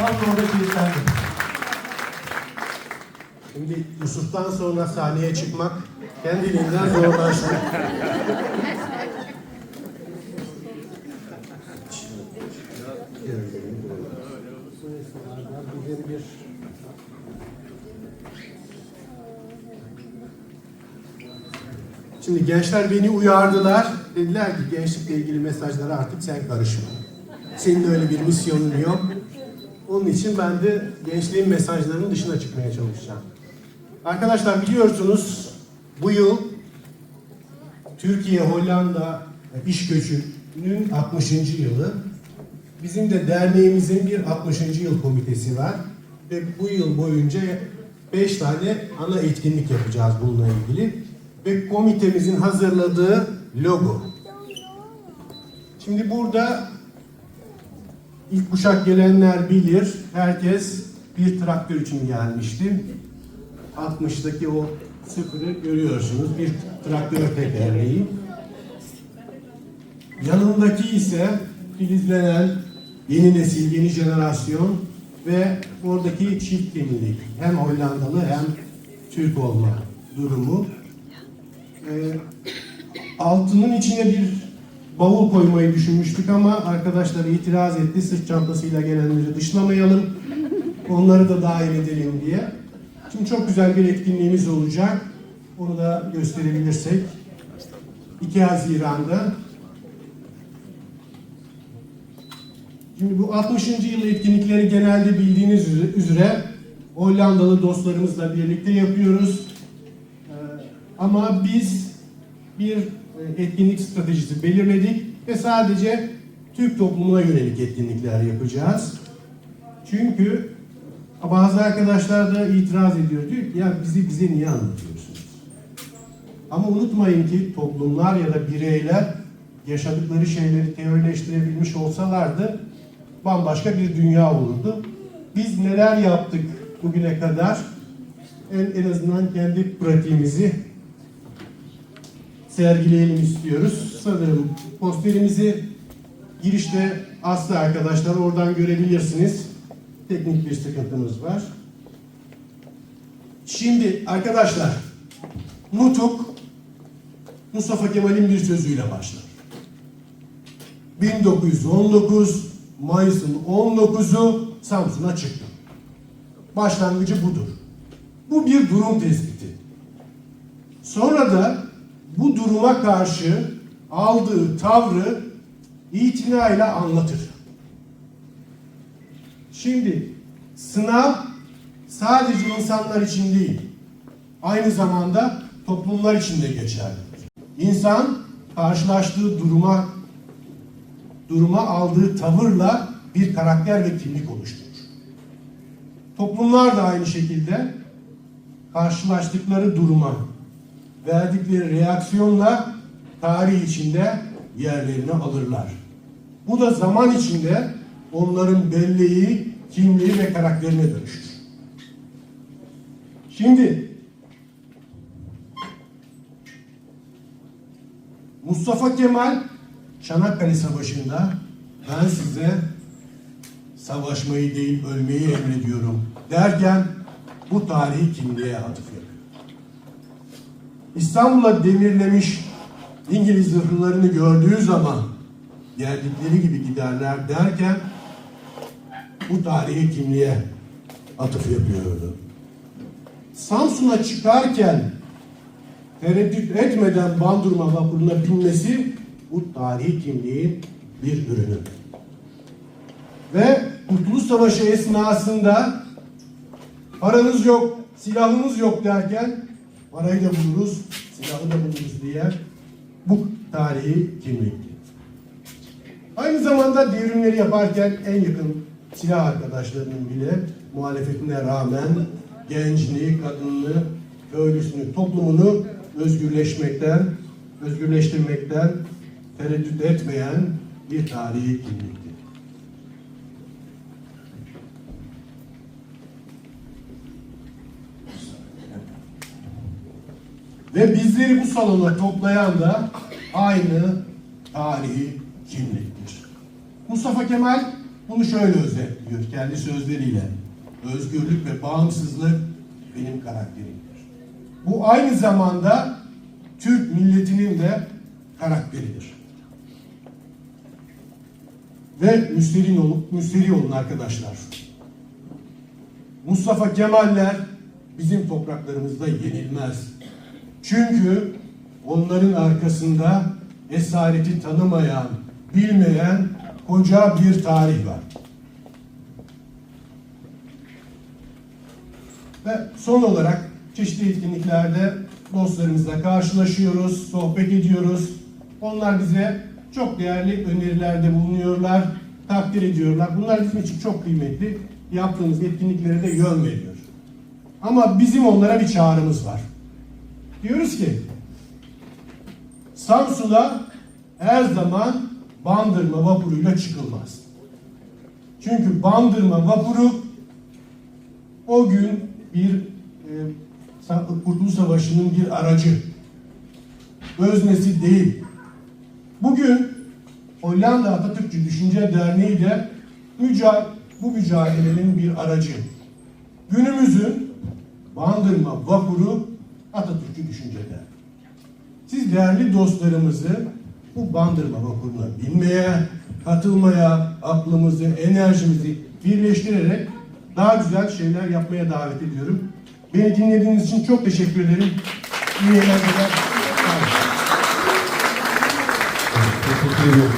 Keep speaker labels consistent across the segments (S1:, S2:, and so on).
S1: Tam orada kilitlendim. Şimdi Yusuf'tan sonra sahneye çıkmak kendiliğinden zorlaştı. Şimdi gençler beni uyardılar. Dediler ki gençlikle ilgili mesajlara artık sen karışma. Senin öyle bir misyonun yok. Onun için ben de gençliğin mesajlarının dışına çıkmaya çalışacağım. Arkadaşlar biliyorsunuz bu yıl Türkiye Hollanda iş göçünün 60. yılı. Bizim de derneğimizin bir 60. yıl komitesi var. Ve bu yıl boyunca 5 tane ana etkinlik yapacağız bununla ilgili. Ve komitemizin hazırladığı logo. Şimdi burada ilk kuşak gelenler bilir. Herkes bir traktör için gelmişti. 60'daki o sıfırı görüyorsunuz. Bir traktör tekerleği. Yanındaki ise filizlenen yeni nesil, yeni jenerasyon ve oradaki çift kimlik. Hem Hollandalı hem Türk olma durumu. Ee, altının içine bir bavul koymayı düşünmüştük ama arkadaşlar itiraz etti. Sırt çantasıyla gelenleri dışlamayalım. Onları da dahil edelim diye. Şimdi çok güzel bir etkinliğimiz olacak. Onu da gösterebilirsek. 2 Haziran'da Şimdi bu 60. yıl etkinlikleri genelde bildiğiniz üzere Hollandalı dostlarımızla birlikte yapıyoruz. Ee, Ama biz bir etkinlik stratejisi belirledik ve sadece Türk toplumuna yönelik etkinlikler yapacağız. Çünkü bazı arkadaşlar da itiraz ediyor. Diyor ki ya bizi bize niye anlatıyorsunuz? Ama unutmayın ki toplumlar ya da bireyler yaşadıkları şeyleri teorileştirebilmiş olsalardı bambaşka bir dünya olurdu. Biz neler yaptık bugüne kadar? En, en azından kendi pratiğimizi sergileyelim istiyoruz. Sanırım posterimizi girişte aslı arkadaşlar oradan görebilirsiniz. Teknik bir sıkıntımız var. Şimdi arkadaşlar Nutuk Mustafa Kemal'in bir sözüyle başlar. 1919 Mayıs'ın 19'u Samsun'a çıktı. Başlangıcı budur. Bu bir durum tespiti. Sonra da bu duruma karşı aldığı tavrı itinayla anlatır. Şimdi sınav sadece insanlar için değil, aynı zamanda toplumlar için de geçerlidir. İnsan karşılaştığı duruma duruma aldığı tavırla bir karakter ve kimlik oluşturur. Toplumlar da aynı şekilde karşılaştıkları duruma verdikleri reaksiyonla tarih içinde yerlerini alırlar. Bu da zaman içinde onların belleği, kimliği ve karakterine dönüşür. Şimdi Mustafa Kemal Çanakkale Savaşı'nda ben size savaşmayı değil ölmeyi emrediyorum derken bu tarihi kimliğe atıf. İstanbul'a demirlemiş İngiliz zırhlılarını gördüğü zaman geldikleri gibi giderler derken bu tarihi kimliğe atıf yapıyordu. Samsun'a çıkarken tereddüt etmeden Bandurma vapuruna binmesi bu tarihi kimliğin bir ürünü. Ve Kurtuluş Savaşı esnasında paranız yok, silahınız yok derken parayı da buluruz, silahı da buluruz diye bu tarihi kimlikti. Aynı zamanda devrimleri yaparken en yakın silah arkadaşlarının bile muhalefetine rağmen gençliği, kadınını, köylüsünü, toplumunu özgürleşmekten, özgürleştirmekten tereddüt etmeyen bir tarihi kimlikti. Ve bizleri bu salona toplayan da aynı tarihi kimliktir. Mustafa Kemal bunu şöyle özetliyor kendi sözleriyle. Özgürlük ve bağımsızlık benim karakterimdir. Bu aynı zamanda Türk milletinin de karakteridir. Ve müsterih olun, müsterih olun arkadaşlar. Mustafa Kemaller bizim topraklarımızda yenilmez. Çünkü onların arkasında esareti tanımayan, bilmeyen koca bir tarih var. Ve son olarak çeşitli etkinliklerde dostlarımızla karşılaşıyoruz, sohbet ediyoruz. Onlar bize çok değerli önerilerde bulunuyorlar, takdir ediyorlar. Bunlar bizim için çok kıymetli. Yaptığımız etkinliklere de yön veriyor. Ama bizim onlara bir çağrımız var. Diyoruz ki Samsun'a her zaman bandırma vapuruyla çıkılmaz. Çünkü bandırma vapuru o gün bir e, Kurtuluş Savaşı'nın bir aracı. Öznesi değil. Bugün Hollanda Atatürkçü Düşünce Derneği de müca- bu mücadelenin bir aracı. Günümüzün bandırma vapuru Atatürkçü Düşünce Derneği. Siz değerli dostlarımızı bu bandırma vapuruna binmeye, katılmaya, aklımızı, enerjimizi birleştirerek daha güzel şeyler yapmaya davet ediyorum. Beni dinlediğiniz için çok teşekkür ederim. İyi eğlenceler.
S2: Teşekkür ediyoruz.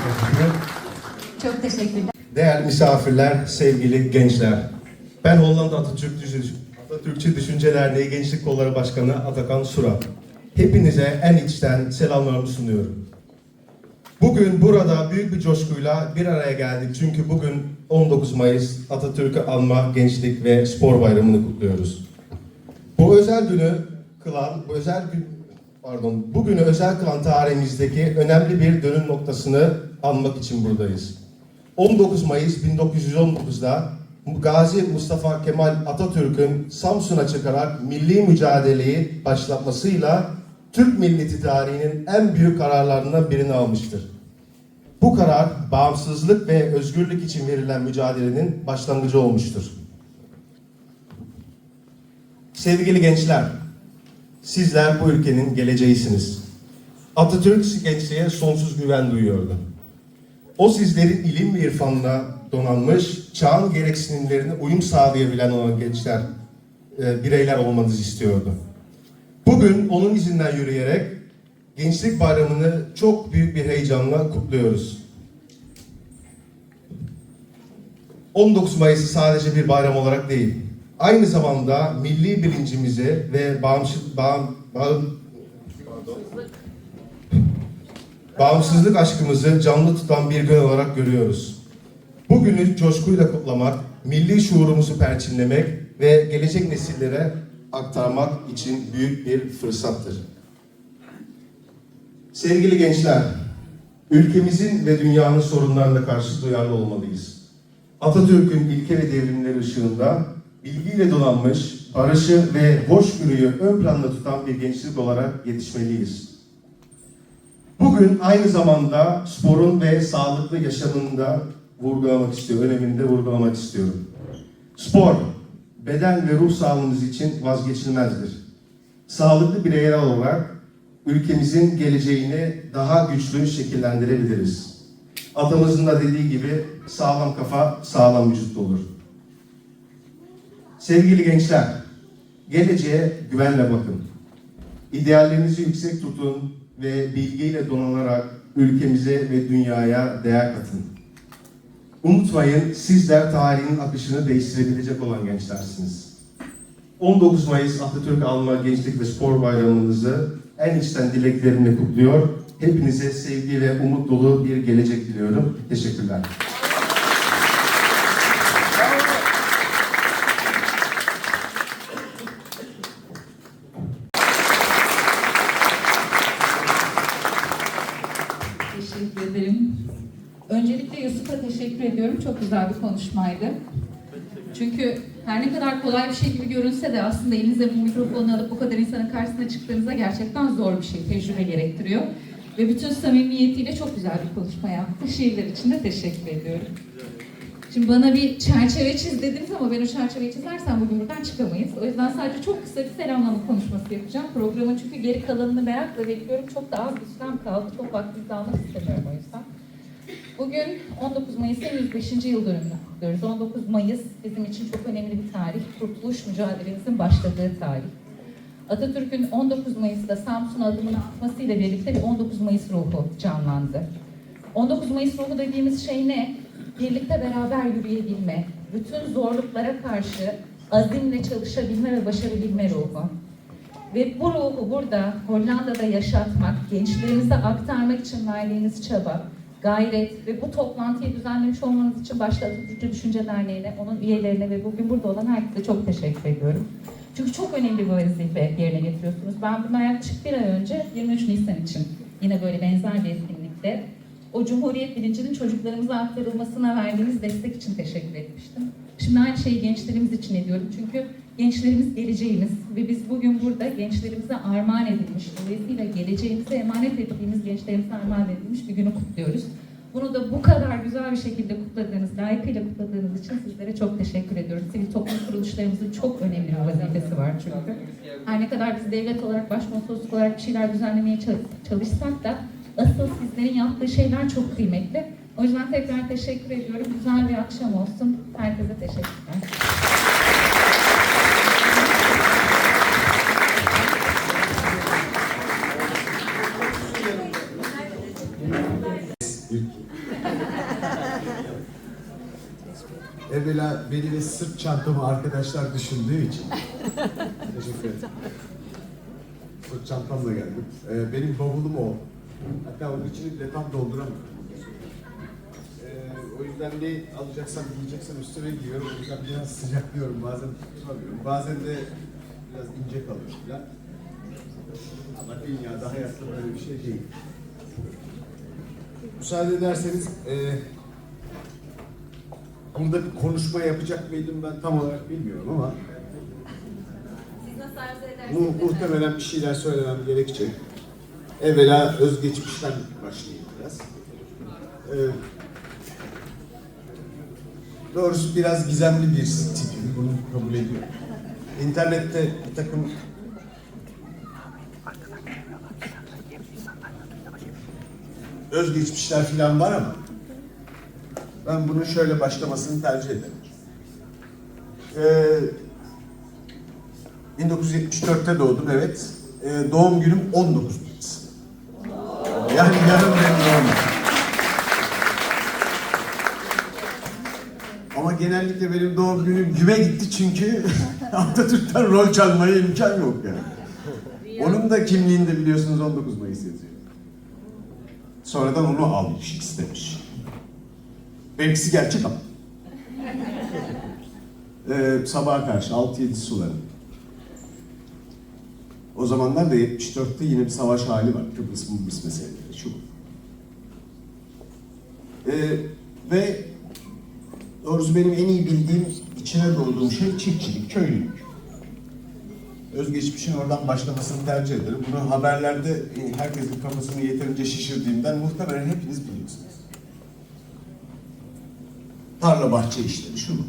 S3: Çok teşekkürler.
S2: Değerli misafirler, sevgili gençler. Ben Hollanda Atatürk Düş- Atatürkçü Düşünce Derneği Gençlik Kolları Başkanı Atakan Surat. Hepinize en içten selamlarımı sunuyorum. Bugün burada büyük bir coşkuyla bir araya geldik. Çünkü bugün 19 Mayıs Atatürk'ü anma Gençlik ve Spor Bayramı'nı kutluyoruz. Bu özel günü kılan, bu özel gün, pardon, bugünü özel kılan tarihimizdeki önemli bir dönüm noktasını anmak için buradayız. 19 Mayıs 1919'da Gazi Mustafa Kemal Atatürk'ün Samsun'a çıkarak milli mücadeleyi başlatmasıyla Türk milleti tarihinin en büyük kararlarından birini almıştır. Bu karar bağımsızlık ve özgürlük için verilen mücadelenin başlangıcı olmuştur. Sevgili gençler, sizler bu ülkenin geleceğisiniz. Atatürk gençliğe sonsuz güven duyuyordu. O sizlerin ilim ve irfanla donanmış, çağın gereksinimlerine uyum sağlayabilen olan gençler, e, bireyler olmanızı istiyordu. Bugün onun izinden yürüyerek Gençlik Bayramı'nı çok büyük bir heyecanla kutluyoruz. 19 Mayıs'ı sadece bir bayram olarak değil, aynı zamanda milli bilincimizi ve bağımsız, bağım, bağım, bağımsızlık aşkımızı canlı tutan bir gün olarak görüyoruz. Bugünü coşkuyla kutlamak, milli şuurumuzu perçinlemek ve gelecek nesillere aktarmak için büyük bir fırsattır. Sevgili gençler, ülkemizin ve dünyanın sorunlarına karşı duyarlı olmalıyız. Atatürk'ün ilke ve devrimleri ışığında bilgiyle donanmış, barışı ve hoşgörüyü ön planda tutan bir gençlik olarak yetişmeliyiz. Bugün aynı zamanda sporun ve sağlıklı yaşamında vurgulamak istiyorum, öneminde vurgulamak istiyorum. Spor, beden ve ruh sağlığımız için vazgeçilmezdir. Sağlıklı bireyler olarak ülkemizin geleceğini daha güçlü şekillendirebiliriz. Atamızın da dediği gibi sağlam kafa sağlam vücut olur. Sevgili gençler, geleceğe güvenle bakın. İdeallerinizi yüksek tutun ve bilgiyle donanarak ülkemize ve dünyaya değer katın. Unutmayın sizler tarihin akışını değiştirebilecek olan gençlersiniz. 19 Mayıs Atatürk Alma Gençlik ve Spor Bayramınızı en içten dileklerimle kutluyor. Hepinize sevgi ve umut dolu bir gelecek diliyorum. Teşekkürler.
S3: Teşekkür ederim. Öncelikle Yusuf'a teşekkür ediyorum. Çok güzel bir konuşmaydı. Çünkü her ne kadar kolay bir şey gibi görünse de aslında elinize bu mikrofonu alıp bu kadar insanın karşısına çıktığınızda gerçekten zor bir şey, tecrübe gerektiriyor. Ve bütün samimiyetiyle çok güzel bir konuşma yaptı. Şiirler için de teşekkür ediyorum. Şimdi bana bir çerçeve çiz dediniz ama ben o çerçeveyi çizersem bugün buradan çıkamayız. O yüzden sadece çok kısa bir selamlama konuşması yapacağım. Programın çünkü geri kalanını merakla bekliyorum. Çok da az kaldı. Çok vaktinizi almak istemiyorum o yüzden. Bugün 19 Mayıs'ın 105. yıl dönümünü kutluyoruz. 19 Mayıs bizim için çok önemli bir tarih. Kurtuluş mücadelemizin başladığı tarih. Atatürk'ün 19 Mayıs'ta Samsun'a adımını atmasıyla birlikte bir 19 Mayıs ruhu canlandı. 19 Mayıs ruhu dediğimiz şey ne? Birlikte beraber yürüyebilme, bütün zorluklara karşı azimle çalışabilme ve başarabilme ruhu. Ve bu ruhu burada Hollanda'da yaşatmak, gençlerimize aktarmak için verdiğiniz çaba, gayret ve bu toplantıyı düzenlemiş olmanız için başta Atatürkçü Düşünce Derneği'ne, onun üyelerine ve bugün burada olan herkese çok teşekkür ediyorum. Çünkü çok önemli bir vazife yerine getiriyorsunuz. Ben bundan yaklaşık bir ay önce 23 Nisan için yine böyle benzer bir etkinlikte o Cumhuriyet bilincinin çocuklarımıza aktarılmasına verdiğiniz destek için teşekkür etmiştim. Şimdi aynı şeyi gençlerimiz için ediyorum. Çünkü gençlerimiz geleceğimiz ve biz bugün burada gençlerimize armağan edilmiş, dolayısıyla geleceğimize emanet ettiğimiz gençlerimize armağan edilmiş bir günü kutluyoruz. Bunu da bu kadar güzel bir şekilde kutladığınız, layıkıyla kutladığınız için sizlere çok teşekkür ediyorum. Sivil toplum kuruluşlarımızın çok önemli bir vazifesi var çünkü. Her ne kadar biz devlet olarak, başkonsolosluk olarak bir şeyler düzenlemeye çal- çalışsak da asıl sizlerin yaptığı şeyler çok kıymetli. O yüzden tekrar teşekkür ediyorum. Güzel bir akşam olsun. Herkese teşekkürler.
S4: Beni ve sırt çantamı arkadaşlar düşündüğü için teşekkür ederim. Sırt çantamla geldim. Ee, benim bavulum o. Hatta onun içini bile tam dolduramıyorum. Ee, o yüzden ne alacaksam giyeceksem üstüne giyiyorum. O yüzden biraz sıcaklıyorum. Bazen tutamıyorum. Bazen de biraz ince kalıyor falan. Ama dünyada hayatta böyle bir şey değil. Müsaade ederseniz e, Burada bir konuşma yapacak mıydım ben tam olarak bilmiyorum ama mu muhtemelen bir şeyler söylemem gerekecek. Evvela özgeçmişten başlayayım biraz. Ee, doğrusu biraz gizemli bir tipim, bunu kabul ediyorum. İnternette bir takım özgeçmişler falan var ama ben bunun şöyle başlamasını tercih ederim. Ee, 1974'te doğdum evet. Ee, doğum günüm 19 Mayıs. Yani yarın benim doğum. Ama genellikle benim doğum günüm güme gitti çünkü Atatürk'ten rol çalmaya imkan yok yani. Onun da kimliğinde biliyorsunuz 19 Mayıs yazıyor. Sonradan onu almış, istemiş. Benimkisi gerçek ama. Ee, sabaha karşı 6-7 suları. O zamanlar da 74'te yine bir savaş hali var. Kıbrıs Mıbrıs meseleleri şu. Ee, ve doğrusu benim en iyi bildiğim, içine doğduğum şey çiftçilik, köylülük. Özgeçmişin oradan başlamasını tercih ederim. Bunu haberlerde e, herkesin kafasını yeterince şişirdiğimden muhtemelen hepiniz biliyorsunuz. Tarla bahçe işleri, şu bu.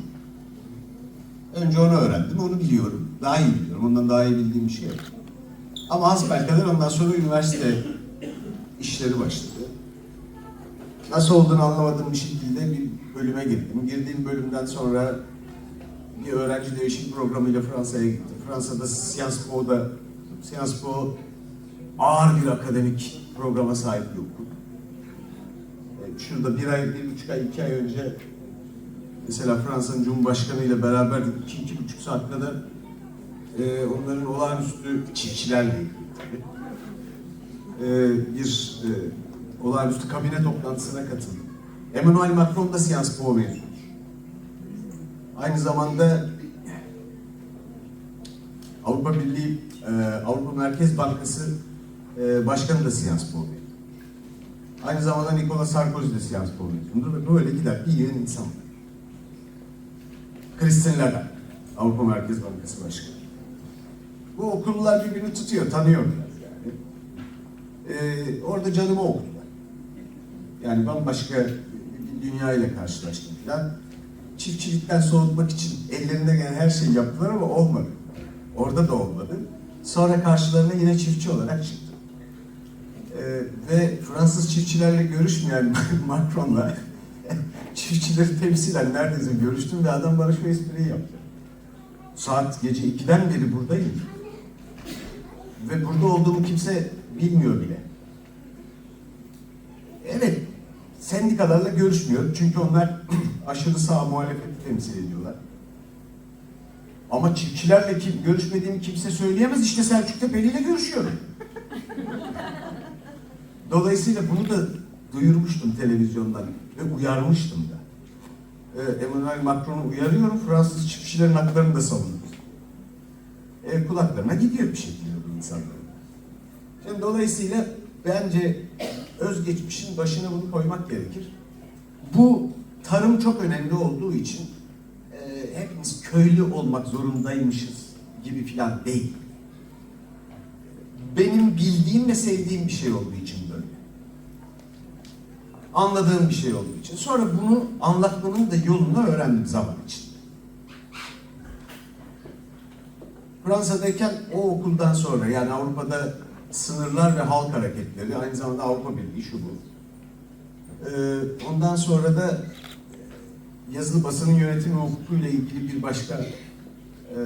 S4: Önce onu öğrendim, onu biliyorum. Daha iyi biliyorum, ondan daha iyi bildiğim bir şey yok. Ama hasbelkader ondan sonra üniversite işleri başladı. Nasıl olduğunu anlamadığım bir şekilde bir bölüme girdim. Girdiğim bölümden sonra bir öğrenci değişim programıyla Fransa'ya gittim. Fransa'da Sciences Po'da, Sciences Po ağır bir akademik programa sahip bir okul. E, Şurada bir ay, bir buçuk ay, iki ay önce mesela Fransa'nın Cumhurbaşkanı ile beraber iki, iki buçuk saat kadar e, onların olağanüstü çiftçilerle ilgili. E, bir e, olağanüstü kabine toplantısına katıldım. Emmanuel Macron da Sciences Po. Aynı zamanda Avrupa Birliği, e, Avrupa Merkez Bankası e, Başkanı da Sciences Po. Aynı zamanda Nicolas Sarkozy de Sciences Po böyle gider bir yığın insan var. Christine Lagarde, Avrupa Merkez Bankası Başkanı. Bu okullar birbirini tutuyor, tanıyorlar yani. Ee, orada canımı okudular. Yani bambaşka bir dünya ile karşılaştım falan. çiftçilikten soğutmak için ellerinde gelen her şeyi yaptılar ama olmadı. Orada da olmadı. Sonra karşılarına yine çiftçi olarak çıktı. Ee, ve Fransız çiftçilerle görüşmeyen Macron'la çiftçileri temsilen neredeyse görüştüm ve adam bana şu espriyi yaptı. Saat gece 2'den beri buradayım. Ve burada olduğumu kimse bilmiyor bile. Evet, sendikalarla görüşmüyor. Çünkü onlar aşırı sağ muhalefeti temsil ediyorlar. Ama çiftçilerle kim, görüşmediğimi kimse söyleyemez. İşte Selçuk Tepeli ile görüşüyorum. Dolayısıyla bunu da duyurmuştum televizyondan ve uyarmıştım da. Ee, Emmanuel Macron'u uyarıyorum, Fransız çiftçilerin haklarını da savunuyorum. E, kulaklarına gidiyor bir şekilde bu insanların. Şimdi dolayısıyla bence özgeçmişin başına bunu koymak gerekir. Bu tarım çok önemli olduğu için e, hepimiz köylü olmak zorundaymışız gibi filan değil. Benim bildiğim ve sevdiğim bir şey olduğu için. Anladığım bir şey olduğu için. Sonra bunu anlatmanın da yolunu öğrendim zaman içinde. Fransa'dayken o okuldan sonra yani Avrupa'da sınırlar ve halk hareketleri aynı zamanda Avrupa Birliği şu bu. Ee, ondan sonra da yazılı basının yönetimi hukukuyla ilgili bir başka e,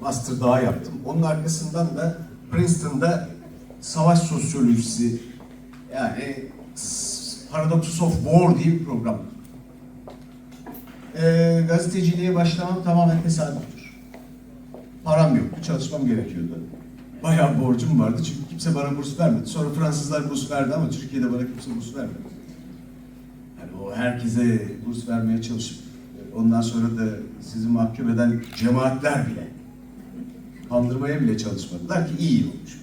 S4: master daha yaptım. Onun arkasından da Princeton'da savaş sosyolojisi yani Paradoxes of War diye bir program. Ee, gazeteciliğe başlamam tamamen tesadüftür. Param yoktu, çalışmam gerekiyordu. Bayağı borcum vardı çünkü kimse bana burs vermedi. Sonra Fransızlar burs verdi ama Türkiye'de bana kimse burs vermedi. Yani o herkese burs vermeye çalışıp ondan sonra da sizi mahkum eden cemaatler bile kandırmaya bile çalışmadılar ki iyi olmuş.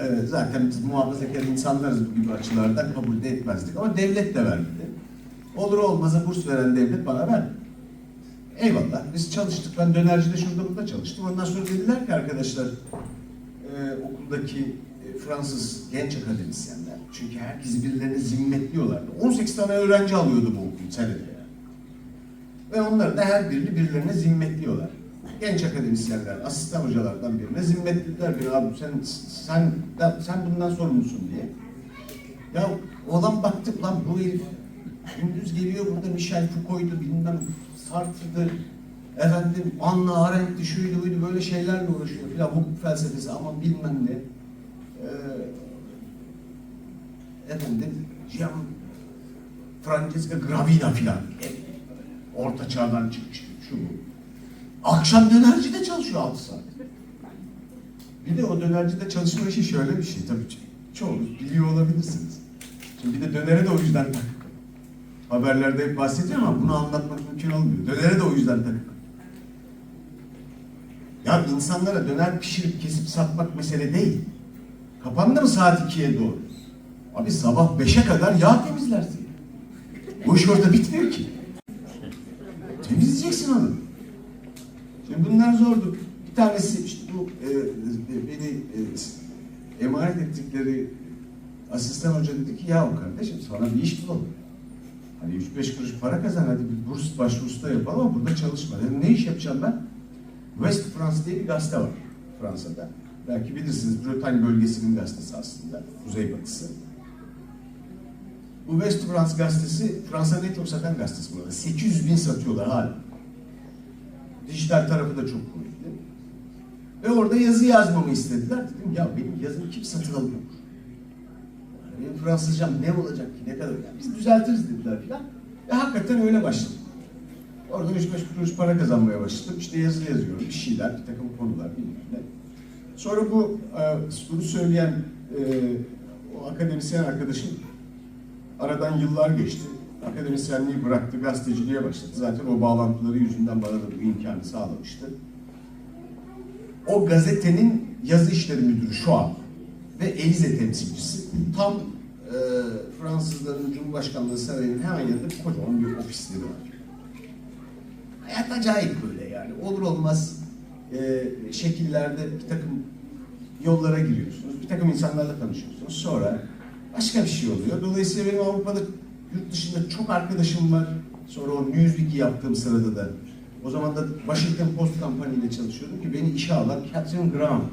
S4: Evet, zaten biz muhafazakar insanlarız bu gibi açılardan kabul de etmezdik ama devlet de vermedi. Olur olmaza burs veren devlet bana verdi. Eyvallah biz çalıştık. Ben dönercide şurada burada çalıştım. Ondan sonra dediler ki arkadaşlar e, okuldaki e, Fransız genç akademisyenler çünkü herkesi birilerine zimmetliyorlardı. 18 tane öğrenci alıyordu bu okul. Ve onları da her birini birilerine zimmetliyorlar. Genç akademisyenler, asistan hocalardan birine zimmetlediler bir abi sen sen sen bundan sorumlusun diye. Ya olan baktık lan bu herif gündüz geliyor burada Michel Foucault'du bilmem Sartre'dı efendim Anna Arendt'ti şuydu buydu böyle şeylerle uğraşıyor filan hukuk felsefesi ama bilmem ne. Ee, efendim Gian Francesca Gravina filan. Orta çağdan çıkmış şu bu. Akşam dönercide çalışıyor 6 saat. Bir de o dönercide çalışma işi şöyle bir şey tabii. Çoğunuz biliyor olabilirsiniz. Şimdi bir de dönere de o yüzden takık. Haberlerde hep bahsediyorum ama bunu anlatmak mümkün olmuyor. Dönere de o yüzden takık. Ya insanlara döner pişirip kesip satmak mesele değil. Kapandı mı saat 2'ye doğru? Abi sabah 5'e kadar yağ temizlersin. Bu iş orada bitmiyor ki. Temizleyeceksin onu. Şimdi bunlar zordu. Bir tanesi işte bu e, e, beni e, emanet ettikleri asistan hoca dedi ki ya kardeşim sana bir iş bulalım. Hani 3-5 kuruş para kazan hadi bir burs başvurusu da yapalım ama burada çalışma. Dedim ne iş yapacağım ben? West France diye bir gazete var Fransa'da. Belki bilirsiniz Bretagne bölgesinin gazetesi aslında. Kuzeybatısı. Bu West France gazetesi Fransa'nın en çok satan gazetesi burada. 800 bin satıyorlar hala. Dijital tarafı da çok kuvvetli. Ve orada yazı yazmamı istediler. Dedim ya benim yazımı kim satın alıyor? Yani benim Fransızcam ne olacak ki ne kadar? Yani biz düzeltiriz dediler filan. Ve hakikaten öyle başladım. Orada 3-5 kuruş para kazanmaya başladım. İşte yazı yazıyorum, bir şeyler, bir takım konular bilmem ne. Sonra bu e, bunu söyleyen e, o akademisyen arkadaşım aradan yıllar geçti. Akademisyenliği bıraktı, gazeteciliğe başladı. Zaten o bağlantıları yüzünden bana da bu imkanı sağlamıştı. O gazetenin yazı işleri müdürü şu an ve Elize temsilcisi. Tam e, Fransızların Cumhurbaşkanlığı sarayının hemen yanında kocaman bir ofisleri var. Hayat acayip böyle yani. Olur olmaz e, şekillerde bir takım yollara giriyorsunuz. Bir takım insanlarla tanışıyorsunuz. Sonra başka bir şey oluyor. Dolayısıyla benim Avrupa'da Yurt dışında çok arkadaşım var. Sonra o Newsweek'i yaptığım sırada da. O zaman da Washington Post kampanyayla çalışıyordum ki beni işe alan Catherine Graham.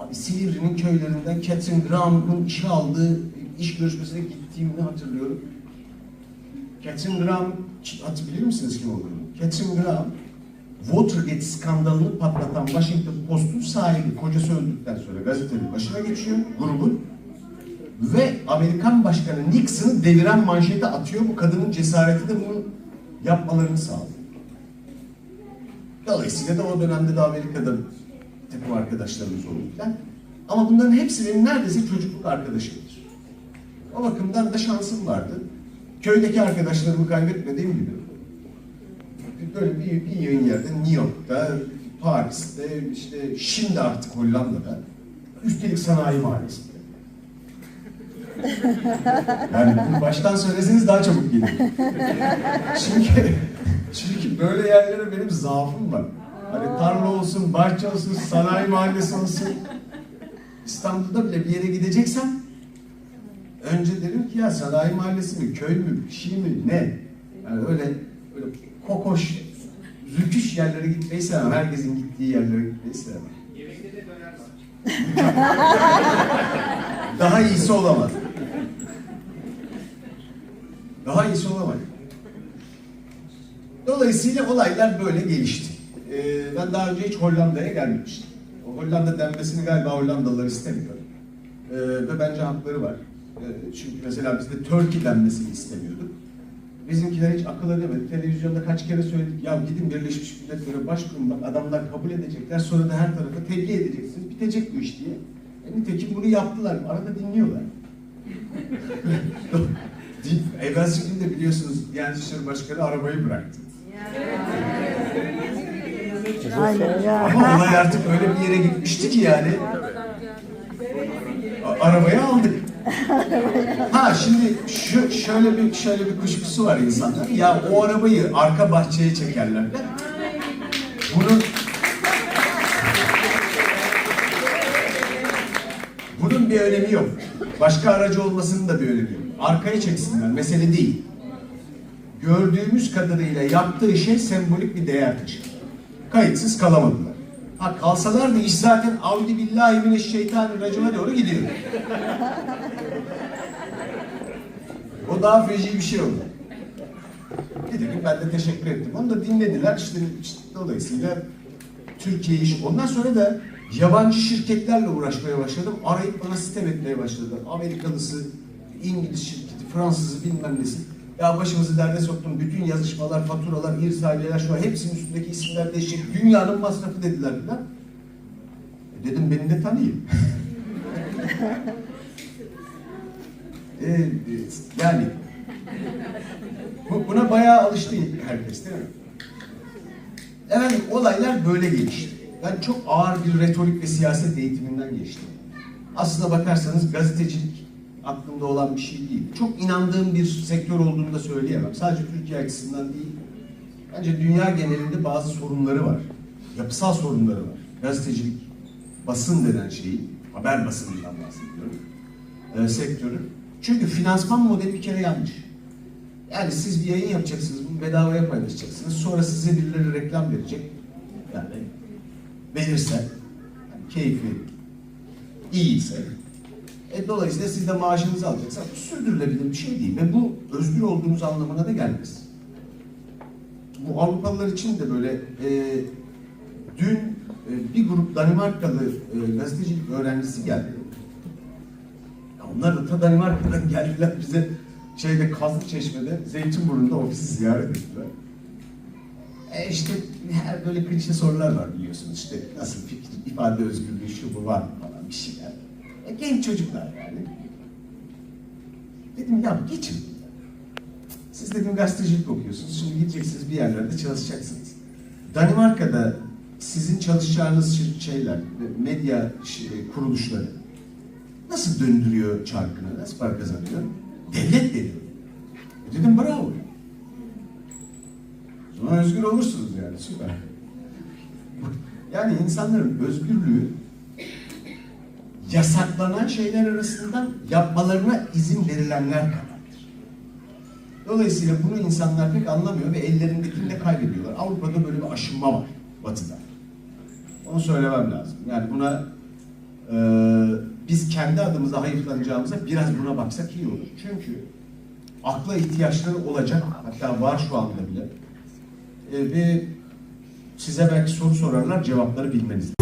S4: Abi Silivri'nin köylerinden Catherine Graham'ın işe aldığı iş görüşmesine gittiğimini hatırlıyorum. Catherine Graham, hatırlıyor musunuz kim olduğunu? Catherine Graham, Watergate skandalını patlatan Washington Post'un sahibi. Kocası öldükten sonra gazetenin başına geçiyor grubun. Ve Amerikan Başkanı Nixon'ı deviren manşete atıyor. Bu kadının cesareti de bunu yapmalarını sağlıyor. Dolayısıyla da o dönemde de Amerika'da takım arkadaşlarımız falan. Ama bunların hepsi benim neredeyse çocukluk arkadaşımdır. O bakımdan da şansım vardı. Köydeki arkadaşlarımı kaybetmediğim gibi. Böyle bir, bir yayın yerde New York'ta, Paris'te, işte şimdi artık Hollanda'da. Üstelik sanayi mahallesinde. Yani bunu baştan söyleseniz daha çabuk gelir. Çünkü çünkü böyle yerlere benim zaafım var. Hani tarla olsun, bahçe olsun, sanayi mahallesi olsun. İstanbul'da bile bir yere gideceksem önce derim ki ya sanayi mahallesi mi, köy mü, şey mi, ne? Yani öyle öyle kokoş, zülküş yerlere gitmeyi sevmem. Herkesin gittiği yerlere gitmeyi sevmem. Daha iyisi olamaz. Daha iyisi olamaz. Dolayısıyla olaylar böyle gelişti. Ee, ben daha önce hiç Hollanda'ya gelmemiştim. O Hollanda denmesini galiba Hollandalılar istemiyor. Ee, ve bence hakları var. Ee, çünkü mesela biz de Turkey denmesini istemiyorduk. Bizimkiler hiç akıl edemedi. Televizyonda kaç kere söyledik. Ya gidin Birleşmiş Milletler'e başvurun bak adamlar kabul edecekler. Sonra da her tarafa tebliğ edeceksiniz. Bitecek bu iş diye. E, nitekim bunu yaptılar. Arada dinliyorlar. Evvelsi gün de biliyorsunuz Diyanet İşleri Başkanı arabayı bıraktı. Ama olay artık öyle bir yere gitmişti ki yani. A- arabayı aldık. Ha şimdi şu şöyle bir şöyle bir kuşkusu var insanlar. Ya o arabayı arka bahçeye çekerler. Bunun Bunun bir önemi yok. Başka aracı olmasının da bir önemi yok. Arkaya çeksinler. Mesele değil. Gördüğümüz kadarıyla yaptığı şey sembolik bir değer. Kayıtsız kalamadılar. Ha kalsalardı iş zaten avli billahi mineşşeytanirracime doğru gidiyor. O daha feci bir şey oldu. Dedim ben de teşekkür ettim. Onu da dinlediler işte, işte dolayısıyla Türkiye iş. Ondan sonra da yabancı şirketlerle uğraşmaya başladım. Arayıp bana sitem etmeye başladılar. Amerikalısı, İngiliz şirketi, Fransızı bilmem nesi. Ya başımızı derde soktum. Bütün yazışmalar, faturalar, irsaliyeler şu an hepsinin üstündeki isimler değişecek. Dünyanın masrafı dediler filan. E dedim beni de tanıyın. E, e, yani bu- buna bayağı alıştı herkes değil mi? Efendim olaylar böyle gelişti. Ben çok ağır bir retorik ve siyaset eğitiminden geçtim. Aslına bakarsanız gazetecilik aklımda olan bir şey değil. Çok inandığım bir sektör olduğunu da söyleyemem. Sadece Türkiye açısından değil. Bence dünya genelinde bazı sorunları var. Yapısal sorunları var. Gazetecilik, basın denen şeyi, haber basınından bahsediyorum. E, sektörü. Çünkü finansman modeli bir kere yanlış. Yani siz bir yayın yapacaksınız, bunu bedavaya paylaşacaksınız. Sonra size birileri reklam verecek. Yani verirse, yani keyfi iyiyse, e, dolayısıyla siz de maaşınızı alacaksınız. Bu sürdürülebilir bir şey değil ve bu özgür olduğunuz anlamına da gelmez. Bu Avrupalılar için de böyle e, dün e, bir grup Danimarkalı e, gazetecilik öğrencisi geldi. Ya Onlar da ta Danimarka'dan geldiler bize şeyde Kazlı Çeşme'de Zeytinburnu'nda ofisi ziyaret ettiler. E işte her böyle klişe sorular var biliyorsunuz işte nasıl fikir, ifade özgürlüğü şu bu var falan bir şeyler. E, genç çocuklar yani. Dedim ya geçin. Siz dedim gazetecilik okuyorsunuz. Şimdi gideceksiniz bir yerlerde çalışacaksınız. Danimarka'da sizin çalışacağınız şir- şeyler, medya şey- kuruluşları nasıl döndürüyor çarkını, nasıl para kazanıyor? Devlet veriyor. E dedim bravo. O zaman özgür olursunuz yani süper. Yani insanların özgürlüğü yasaklanan şeyler arasından yapmalarına izin verilenler kadardır. Dolayısıyla bunu insanlar pek anlamıyor ve ellerindekini de kaybediyorlar. Avrupa'da böyle bir aşınma var batıda. Onu söylemem lazım. Yani buna e, biz kendi adımıza hayıflanacağımıza biraz buna baksak iyi olur. Çünkü akla ihtiyaçları olacak, hatta var şu anda bile. E, ve size belki soru sorarlar, cevapları bilmeniz.